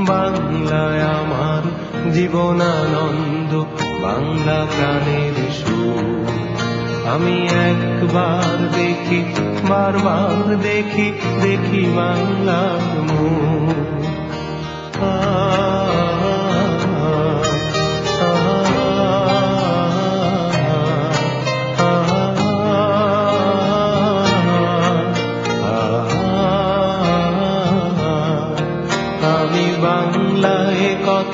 বাংলায় আমার জীবনানন্দ বাংলা প্রাণের সুর। আমি একবার দেখি বারবার দেখি দেখি বাংলার মুখ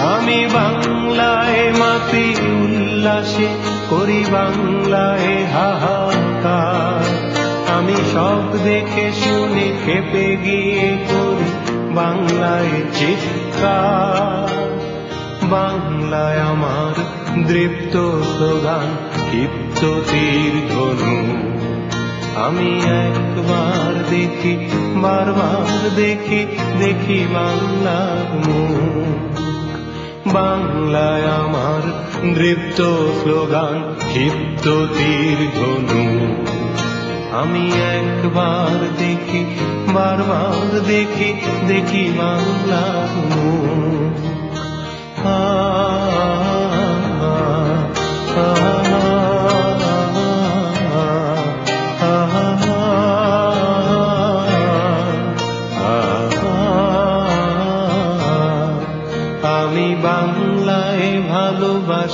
আমি বাংলায় মাতি উল্লাসে করি বাংলায় হাহাকার। আমি সব দেখে শুনে খেপে গিয়ে করি বাংলায় চিৎকার। বাংলায় আমার দৃপ্ত স্লোগান, ক্ষিপ্ত তীর ধনু। আমি একবার দেখি, বারবার দেখি দেখি বাংলার মুখ। বাংলায় আমার নৃত্য স্লোগান, ক্ষিপ্ত দীর্ঘ ধনু। আমি একবার দেখি, বারবার দেখি দেখি বাংলার মুখ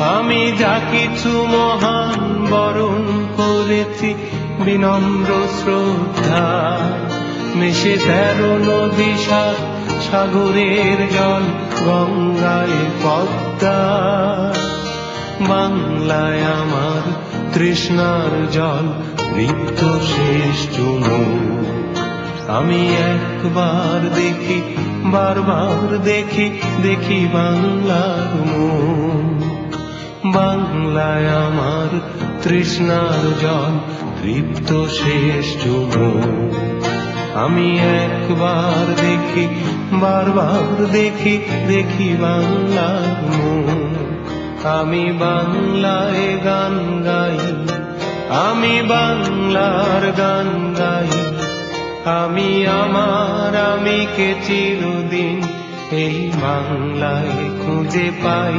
আমি যা কিছু মহান বরণ করেছি, বিনম্র শ্রদ্ধা। মিশে তেরো নদী সাগরের জল, গঙ্গায় পদ্মা। বাংলায় আমার তৃষ্ণার জল রিক্ত শেষ চুমু আমি একবার দেখি, বারবার দেখি দেখি বাংলার মুখ বাংলায় আমার তৃষ্ণার জল তৃপ্ত শেষ চুমু আমি একবার দেখি, বারবার দেখি দেখি বাংলার মুখ। আমি বাংলায় গান গাই, আমি বাংলার গান গাই। আমি আমার, আমি কে চিরদিন এই বাংলায় খুঁজে পাই?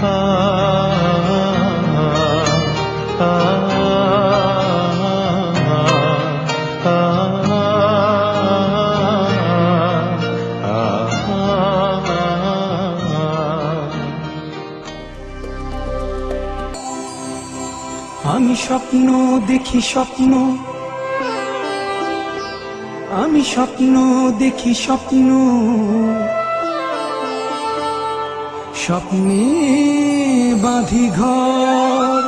আমি স্বপ্ন দেখি স্বপ্ন। আমি স্বপ্ন দেখি স্বপ্ন। স্বপ্নে বাঁধি ঘর।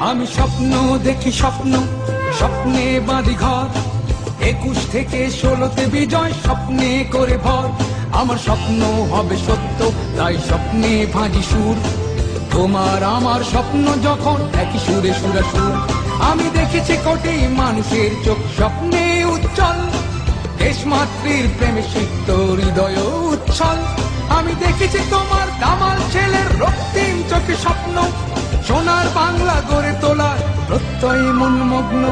আমি স্বপ্ন দেখি স্বপ্ন, স্বপ্নে বাঁধি ঘর। একুশ থেকে ষোলোতে বিজয়, স্বপ্নে করে ভর। আমার স্বপ্ন হবে সত্য, তাই স্বপ্নে ভাজি সুর। তোমার আমার স্বপ্ন যখন একই সুরে সুরা সুর আমি দেখেছি কোটি মানুষের চোখ স্বপ্নে উজ্জ্বল। দেশ মাতৃর প্রেমে সিক্ত হৃদয় উচ্ছল। আমি দেখেছি তোমার দামাল ছেলের রক্তিম চোখে স্বপ্ন। সোনার বাংলা গড়ে তোলার প্রত্যয় মনমগ্ন।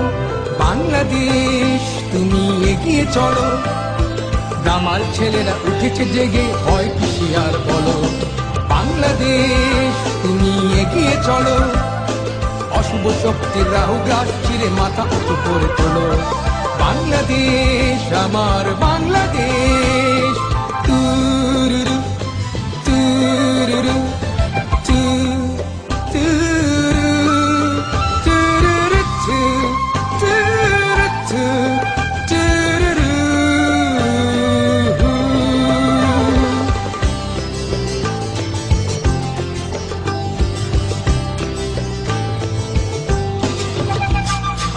বাংলাদেশ, তুমি এগিয়ে চলো। দামাল ছেলেরা উঠেছে জেগে হয় খুশি আর বলো। বাংলাদেশ, তুমি এগিয়ে চলো। অশুভ শক্তির রাহু গ্রাস চিরে মাথা উঁচু করে তোলো। বাংলাদেশ আমার বাংলাদেশ। তুরুরু,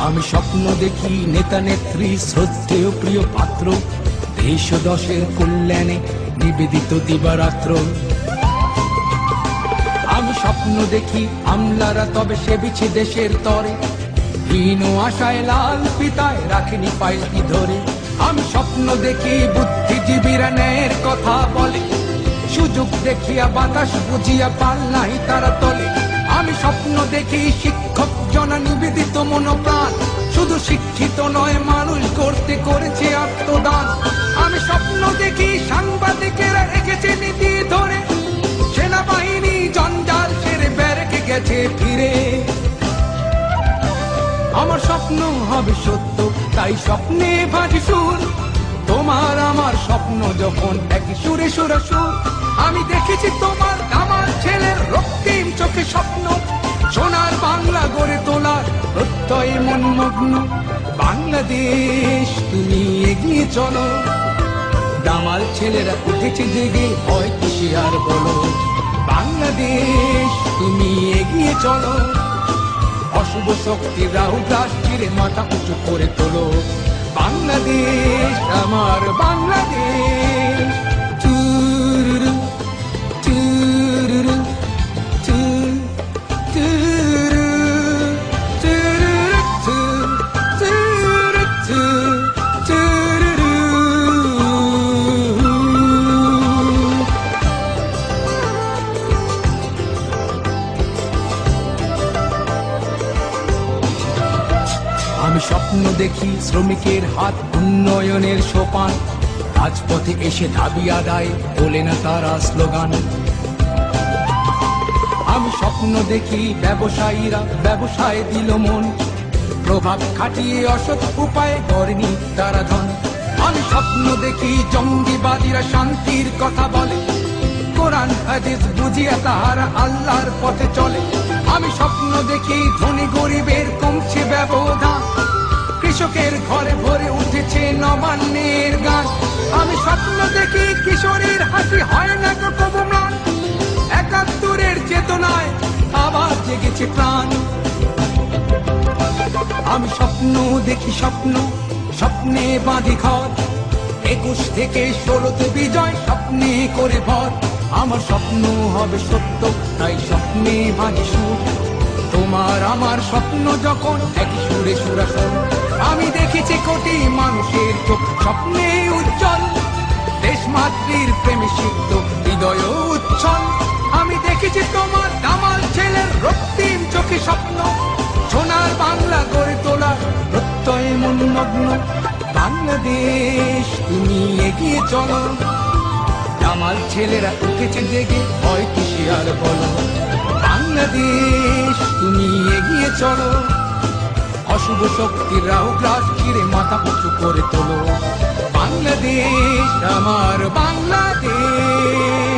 আমি স্বপ্ন দেখি নেতা নেত্রী, শ্রদ্ধেয় প্রিয় পাত্র, দেশ দশের কল্যাণে নিবেদিত দিবারাত্র। আমি স্বপ্ন দেখি আমলারা তবে সেবিছে দেশের তরে, হীন আশায় লাল পিতায় রাখেনি পাইকি ধরে। আমি স্বপ্ন দেখি বুদ্ধিজীবীরা ন্যায়ের কথা বলে, সুযোগ দেখিয়া বাতাস বুঝিয়া পাল নাই তারা তলে। আমি স্বপ্ন দেখি শিক্ষক জনা নিবেদিত মনোপ্রাণ। শুধু শিক্ষিত নয়, মানুষ করতে করেছে আত্মদান। আমি স্বপ্ন দেখি সাংবাদিকেরা রেখেছে নীতি ধরে। সেনাবাহিনী জঞ্জাল ছেড়ে ব্যারেকে গেছে ফিরে। আমার স্বপ্ন হবে সত্য, তাই স্বপ্নে ভাজি সুর। তোমার আমার স্বপ্ন যখন একই সুরে সুরে সুর। আমি দেখেছি তোমার ছেলের রক্তিম চোখে স্বপ্ন, সোনার বাংলা গড়ে তোলার প্রত্যয় মনমগ্ন। বাংলাদেশ, তুমি এগিয়ে চলো। দামাল ছেলেরা উঠেছে জেগে, হয় খুশি আর বলো। বাংলাদেশ, তুমি এগিয়ে চলো। অশুভ শক্তির রাহু দাস চিরে মাথা উঁচু করে তোলো। বাংলাদেশ, আমার বাংলাদেশ। দেখি শ্রমিকের হাত উন্নয়নের সোপান। রাজপথে এসে দাবি আদায় বলে না তারা স্লোগান। আমি স্বপ্ন দেখি ব্যবসায়ীরা ব্যবসায় দিল মন। প্রভাব খাটিয়ে অসৎ উপায়ে করেনি তারা ধন। আমি স্বপ্ন দেখি জঙ্গিবাদীরা শান্তির কথা বলে। কোরআন, হাদিস বুঝিয়া তাহারা আল্লাহর পথে চলে। আমি স্বপ্ন দেখি ধনী গরিবের কমছে ব্যবধান। কৃষকের ঘরে ভরে উঠেছে নবান্নের গান। আমি স্বপ্ন দেখি কিশোরের হাসি হয় না গো কবু ম্লান। একাত্তরের চেতনায় আবার জেগেছে প্রাণ। আমি স্বপ্ন দেখি স্বপ্ন, স্বপ্নে বাঁধি ঘর। একুশ থেকে ষোলোতে বিজয়, স্বপ্নে করে ভর। আমার স্বপ্ন হবে সত্য, তাই স্বপ্নে বাজে সুর। তোমার আমার স্বপ্ন যখন একই সুরে সুরাসন, আমি দেখেছি কোটি মানুষের চোখ স্বপ্নে উজ্জ্বল। দেশ মাতৃর প্রেমে সিদ্ধ, হৃদয় উচ্ছল। আমি দেখেছি তোমার কামাল ছেলের রক্তিম চোখে স্বপ্ন, সোনার বাংলা গড়ে তোলা প্রত্যয় মন্নগ্ন বাংলাদেশ, তুমি এগিয়ে চলো। কামাল ছেলেরা উঠেছে জেগে, হয় কিসে আর বলো? বাংলাদেশ তুমি এগিয়ে চলো। অশুভ শক্তির রাহু গ্রাস ঘিরে মাথা উঁচু করে তোলো। বাংলাদেশ, আমার বাংলাদেশ।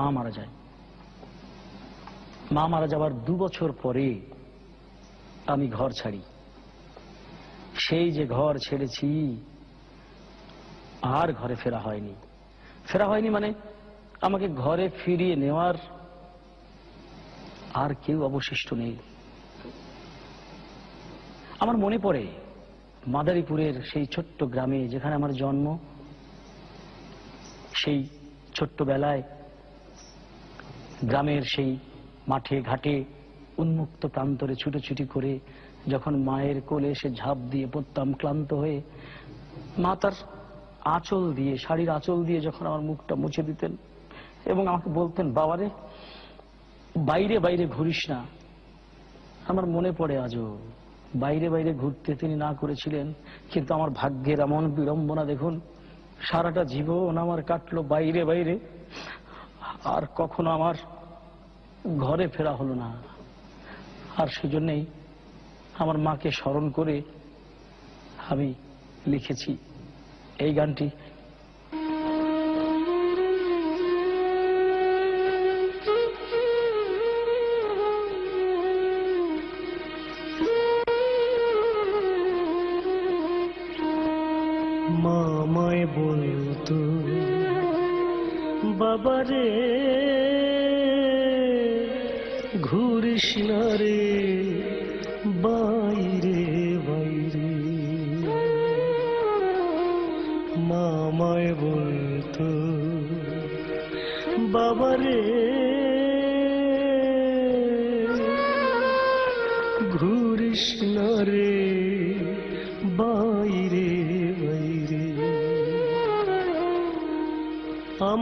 মা মারা যায়। মা মারা যাওয়ার দু বছর পরে আমি ঘর ছাড়ি। সেই যে ঘর ছেড়েছি, আর ঘরে ফেরা হয়নি। ফেরা হয়নি মানে আমাকে ঘরে ফিরিয়ে নেওয়ার আর কেউ অবশিষ্ট নেই। আমার মনে পড়ে মাদারীপুরের সেই ছোট্ট গ্রামে যেখানে আমার জন্ম, সেই ছোট্টবেলায় গ্রামের সেই মাঠে ঘাটে উন্মুক্ত প্রান্তরে ছুটোছুটি করে যখন মায়ের কোলে এসে ঝাঁপ দিয়ে পড়তাম ক্লান্ত হয়ে, মা তার আঁচল দিয়ে, শাড়ির আঁচল দিয়ে যখন আমার মুখটা মুছে দিতেন এবং আমাকে বলতেন, বাবারে, বাইরে বাইরে ঘুরিস না। আমার মনে পড়ে আজও। বাইরে বাইরে ঘুরতে তিনি না করেছিলেন, কিন্তু আমার ভাগ্যের এমন বিড়ম্বনা দেখুন, সারাটা জীবন আমার কাটলো বাইরে বাইরে। আর কখনো আমার ঘরে ফেরা হলো না। আর সেজন্যই আমার মাকে স্মরণ করে আমি লিখেছি এই গানটি।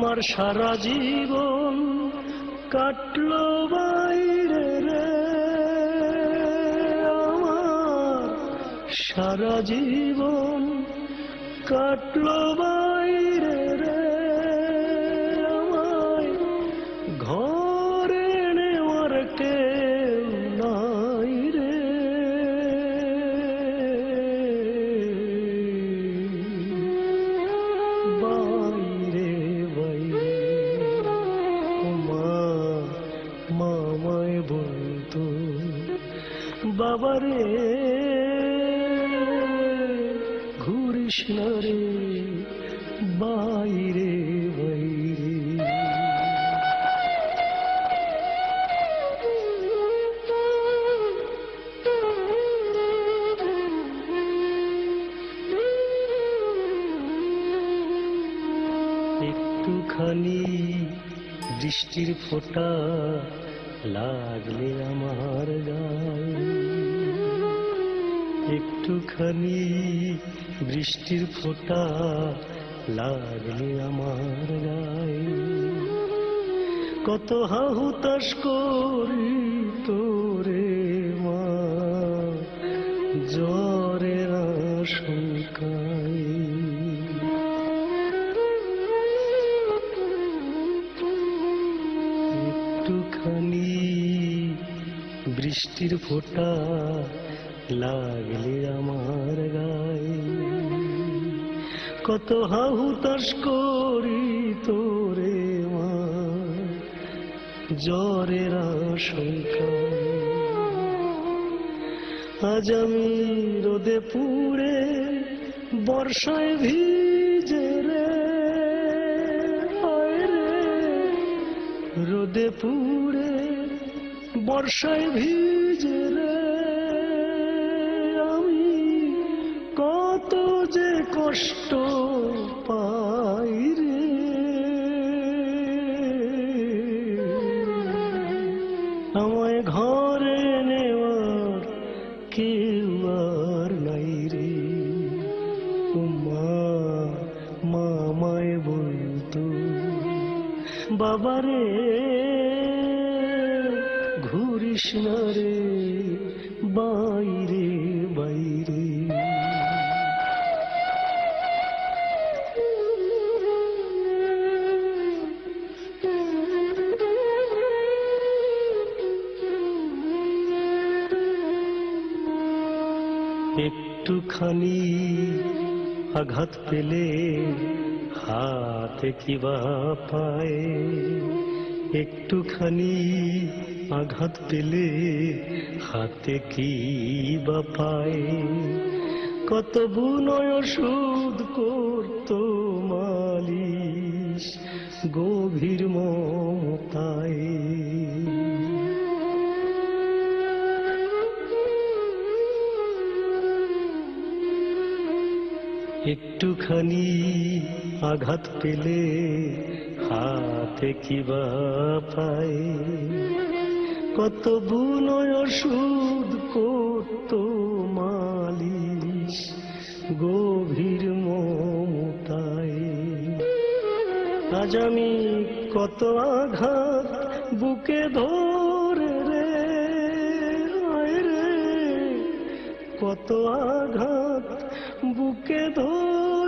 আমার সারা জীবন কাটল বাইরে রে। আমার সারা জীবন কাটল বাইরে বৃষ্টির ফোঁটা লাগলে আমার গায়ে একটুখানি বৃষ্টির ফোঁটা লাগলে আমার গায়ে কত হাহুতাস করি একটুখানি বৃষ্টির ফোঁটা লাগলে আমার গায়ে। কত হাহুতাস করি তোরে মা। জ্বরের আশঙ্কা। আজ আমি রোদে পুড়ে বর্ষায় ভিজে রোদে পুড়ে বর্ষায় ভিজে রে। আমি কত যে কষ্ট পাই রে। আমায় ঘরে নেওয়ার কেউ আর নাই রে। মামায় বলতো, বাবারে না রে বাইরে বাইরে। একটুখানি আঘাত পেলে হাতে কিবা পায়? একটুখানি আঘাত পেলে হাতে কি বা পায়? কত বুনয় ওষুধ করতো মালিশ, গভীর মমতায়। একটুখানি আঘাত পেলে হাতে কিবা পায়? কত বুনয় ওষুধ করত মালিশ, গভীর মমতায়। আজ আমি কত আঘাত বুকে ধরে রে রে, কত আঘাত বুকে ধরে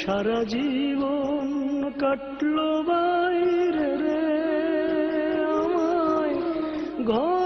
সারা জীবন কাটলো বাইরে রে আমায়। ঘর